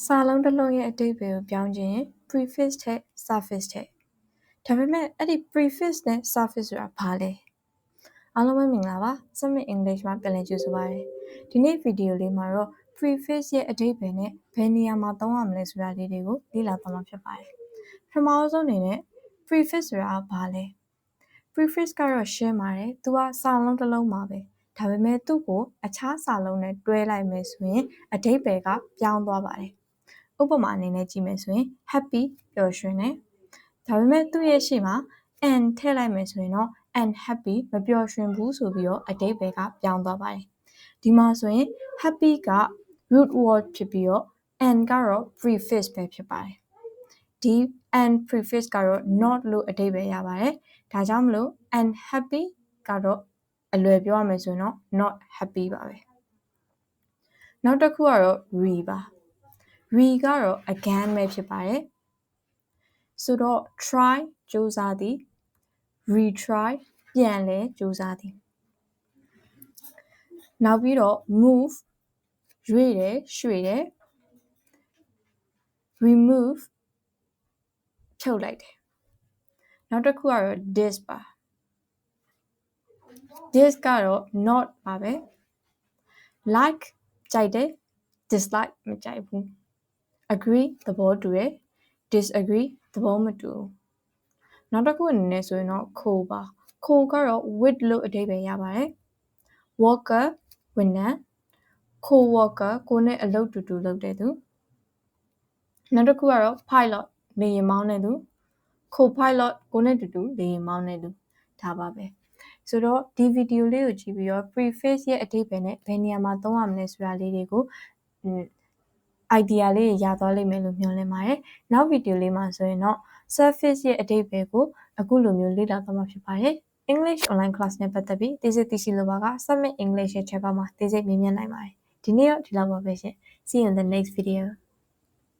စာလုံးတစ်လုံးရဲ့အဓိပ္ပာယ်ကိုပြောင်းခြင်းရင် prefix ထက် suffix ထက်ဒါပေမဲ့အဲ့ဒီ prefix နဲ့ suffix ဆိုတာဘာလဲအားလုံးပဲမင်္ဂလာပါ Summit English မှာပြန်လည်ကြိုဆိုပါရစေဒီနေ့ဗီဒီယိုလေးမှာတော့ prefix ရဲ့အဓိပ္ပာယ်နဲ့ဘယ်နေရာမှာသုံးရမလဲဆိုတာလေးတွေကိုလေ့လာသွားမှာဖြစ်ပါတယ်ပထမဆုံးအနေနဲ့ prefix ဆိုတာဘာလဲ prefix ကတော့ရှင်းပါတယ်သူကစာလုံးတစ်လုံးပါပဲဒါပေမဲ့သူ့ကိုအခြားစာလုံးနဲ့တွဲလိုက်မယ်ဆိုရင်အဓိပ္ပာယ်ကပြောင်းသွားပါတယ် ဥပမာအနေနဲ့ကြည့်မယ်ဆိုရင် happy ပျော်ရွှင်တယ်ဒါပေမဲ့သူ့ရဲ့ရှေ့မှာ and ထည့်လိုက်မယ်ဆိုရင်တော့ unhappy မပျော်ရွှင်ဘူးဆိုပြီးတော့အတိတ်ပဲကပြောင်းသွားပါတယ်ဒီမှာဆိုရင် happy က root word ဖြစ်ပြီးတော့ and ကတော့ prefix ပဲဖြစ်ပါတယ်ဒီ and prefix ကတော့ not လို့အတိတ်ပဲရပါတယ်ဒါကြောင့်မလို့ unhappy ကတော့အလွယ်ပြောရမယ်ဆိုရင်တော့ not happy ပါပဲနောက်တစ်ခုကတော့ re ပါ re ကတော့ again ပဲဖြစ်ပါတယ်ဆိုတော့ try စူးစမ်းသည် retry ပြန်လဲစူးစမ်းသည်နောက်ပြီးတော့ move ရွေ့တယ်ရွှေ့တယ် remove ဖြုတ်လိုက်တယ်နောက်တစ်ခုကတော့ this ပါ this ကတော့ not ပါပဲ like ကြိုက်တယ် dislike မကြိုက်ဘူး agree သဘောတူတယ် disagree သဘောမတူဘူးနောက်တစ်ခုအနေနဲ့ဆိုရင်တော့ co ပါ co ကတော့ with လို့အဓိပ္ပာယ်ရပါတယ် worker ဝန်ထမ်း co-worker ကိုနဲ့အလုပ်တူတူလုပ်တဲ့သူနောက်တစ်ခုကတော့ pilot လေယာဉ်မောင်းတဲ့သူ co-pilot ကိုနဲ့တူတူလေယာဉ်မောင်းတဲ့သူဒါပါပဲဆိုတော့ဒီဗီဒီယိုလေးကိုကြည့်ပြီးတော့ preface ရဲ့အဓိပ္ပာယ်နဲ့ဘယ်နေရာမှာသုံးရမလဲဆိုတာလေးတွေကို idea လေးရသွားလိမ့်မယ်လို့မျှော်လင့်ပါတယ်။နောက်ဗီဒီယိုလေးမှာဆိုရင်တော့ surface ရဲ့အဓိပ္ပာယ်ကိုအခုလိုမျိုးလေ့လာသွားမှာဖြစ်ပါတယ်။ English online class နဲ့ပတ်သက်ပြီးသိစိတ်သိရှိလိုပါက Summit English ရဲ့ channel မှာသိစိတ်မြင်မြင်နိုင်ပါတယ်။ဒီနေ့တော့ဒီလောက်ပါပဲရှင်။ See you in the next video.